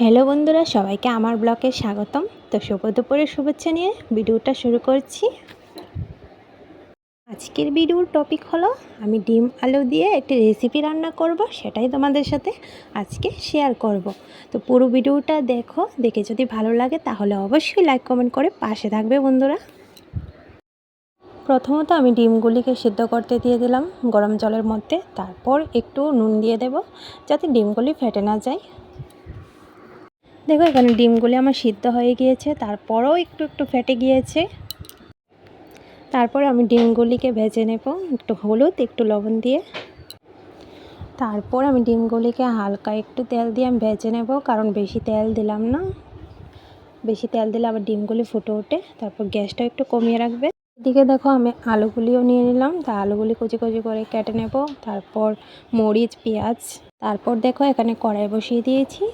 Hello বন্ধুরা, সবাইকে আমার ব্লগে স্বাগতম। তো শুভ দুপুরের শুভেচ্ছা নিয়ে ভিডিওটা শুরু করছি। আজকের ভিডিওর টপিক হলো, আমি ডিম আলু দিয়ে একটি রেসিপি রান্না করব, সেটাই তোমাদের সাথে আজকে শেয়ার করব। তো পুরো ভিডিওটা দেখো, দেখে যদি ভালো লাগে তাহলে অবশ্যই লাইক কমেন্ট করে পাশে থাকবে বন্ধুরা। প্রথমত আমি ডিমগুলিকে সিদ্ধ করতে দিয়ে দিলাম, গরম জলের মধ্যে। তারপর একটু নুন দিয়ে দেব, যাতে ডিমগুলি ফেটে না যায়। দেখো, এখানে ডিমগুলি আমার সিদ্ধ হয়ে গিয়েছে, তারপরও একটু একটু ফেটে গিয়েছে। তারপর আমি ডিমগুলিকে ভেজে নেব, একটু হলুদ, একটু লবণ দিয়ে। তারপর আমি ডিমগুলিকে হালকা একটু তেল দিয়ে আমি ভেজে নেব, কারণ বেশি তেল দিলাম না। বেশি তেল দিলে আবার ডিমগুলি ফুটে ওঠে, তারপর গ্যাসটা একটু কমিয়ে রাখবে। এদিকে দেখো, আমি আলুগুলিও নিয়ে নিলাম, তা আলুগুলি কুচি কুচি করে কেটে নেব, তারপর মরিচ, পেঁয়াজ। তারপর দেখো, এখানে কড়াই বসিয়ে দিয়েছি।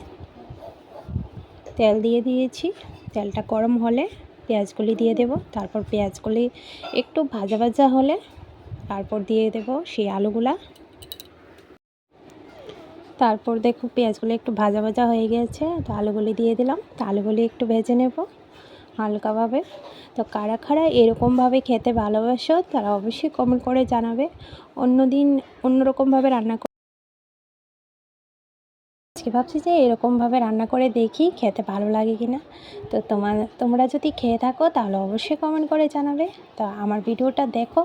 তেল দিয়ে দিয়েছি। তেলটা গরম হলে পেঁয়াজগুলি দিয়ে দেব। তারপর পেঁয়াজগুলি একটু ভাজা ভাজা হলে তারপর দিয়ে দেব সেই আলুগুলা। তারপর দেখো পেঁয়াজগুলো একটু ভাজা ভাজা হয়ে গেছে, তো আলুগুলি দিয়ে দিলাম। তো আলুগুলি একটু ভেজে নেব হালকাভাবে। তো কারা খারা এরকমভাবে খেতে ভালোবাসো তারা অবশ্যই কমেন্ট করে জানাবে। অন্য দিন অন্যরকমভাবে রান্না ভাবছি যে এরকমভাবে রান্না করে দেখি খেতে ভালো লাগে কি না? তো তোমার, তোমরা যদি খেয়ে থাকো তাহলে অবশ্যই কমেন্ট করে জানাবে। তো আমার ভিডিওটা দেখো,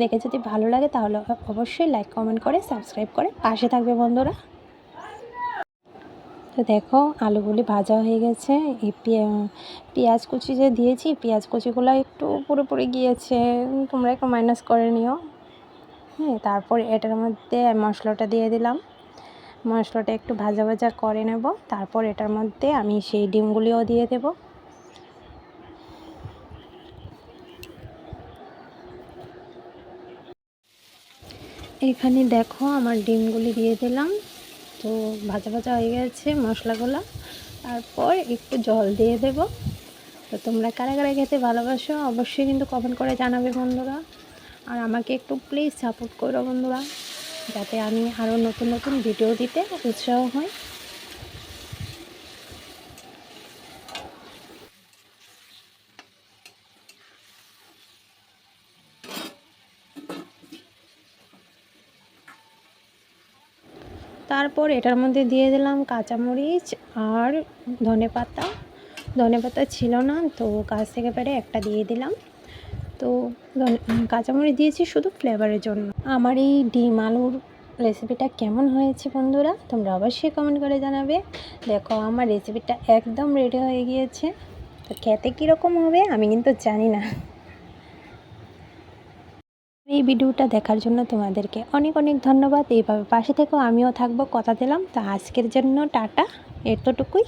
দেখে যদি ভালো লাগে তাহলে অবশ্যই লাইক কমেন্ট করে সাবস্ক্রাইব করে পাশে থাকবে বন্ধুরা। তো দেখো, আলুগুলি ভাজা হয়ে গেছে। এই পেঁয়াজ কুচি যে দিয়েছি, পেঁয়াজ কুচিগুলো একটু পুরোপুরি গিয়েছে। তোমরা একটু মাইনাস করে নিও। হ্যাঁ তারপর এটার মধ্যে মশলাটা দিয়ে দিলাম। মশলাটা একটু ভাজা ভাজা করে নেব। তারপর এটার মধ্যে আমি সেই ডিমগুলিও দিয়ে দেব। এখানে দেখো আমার ডিমগুলি দিয়ে দিলাম। তো ভাজা ভাজা হয়ে গেছে মশলাগুলো। তারপর একটু জল দিয়ে দেব। তো তোমরা কারা কারা খেতে ভালোবাসো অবশ্যই কিন্তু কমেন্ট করে জানাবে বন্ধুরা। আর আমাকে একটু প্লিজ সাপোর্ট করো বন্ধুরা। যাতে আমি আরও নতুন নতুন ভিডিও দিতে উৎসাহ হই। তারপর এটার মধ্যে দিয়ে দিলাম কাঁচামরিচ আর ধনে পাতা ধনে পাতা ছিল না, তো গাছ থেকে পেরে একটা দিয়ে দিলাম। তো কাঁচামরিচ দিয়েছি শুধু ফ্লেভারের জন্য। আমার এই ডিম আলুর রেসিপিটা কেমন হয়েছে বন্ধুরা, তোমরা অবশ্যই কমেন্ট করে জানাবে। দেখো, আমার রেসিপিটা একদম রেডি হয়ে গিয়েছে। তো খেতে কীরকম হবে আমি কিন্তু জানি না। এই ভিডিওটা দেখার জন্য তোমাদেরকে অনেক অনেক ধন্যবাদ। এইভাবে পাশে থেকেও আমিও থাকব, কথা দিলাম। তো আজকের জন্য টাটা, এতটুকুই।